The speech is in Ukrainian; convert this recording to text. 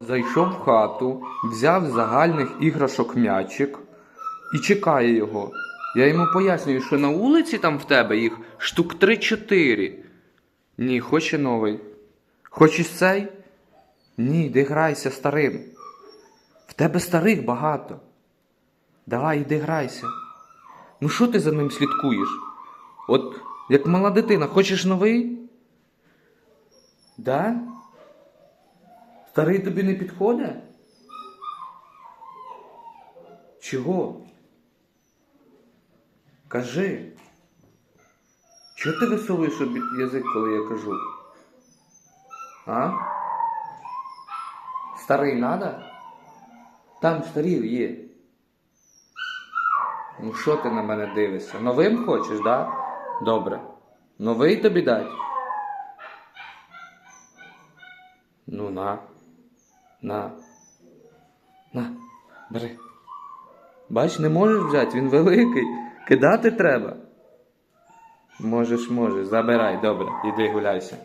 Зайшов в хату, взяв з загальних іграшок м'ячик і чекає його. Я йому пояснюю, що на вулиці там в тебе їх штук 3-4. Ні, хоче новий. Хочеш цей? Ні, йди грайся старим. В тебе старих багато. Давай, іди грайся. Ну що ти за ним слідкуєш? От як мала дитина, хочеш новий? Да? Старий тобі не підходить? Чого? Кажи. Чого ти висовуєш язик, коли я кажу? А? Старий надо? Там старів є. Ну що ти на мене дивишся? Новим хочеш, да? Добре. Новий тобі дать? Ну на. На. На. Бери. Бач, не можеш взяти, він великий. Кидати треба. Можеш, можеш. Забирай, добре. Іди гуляйся.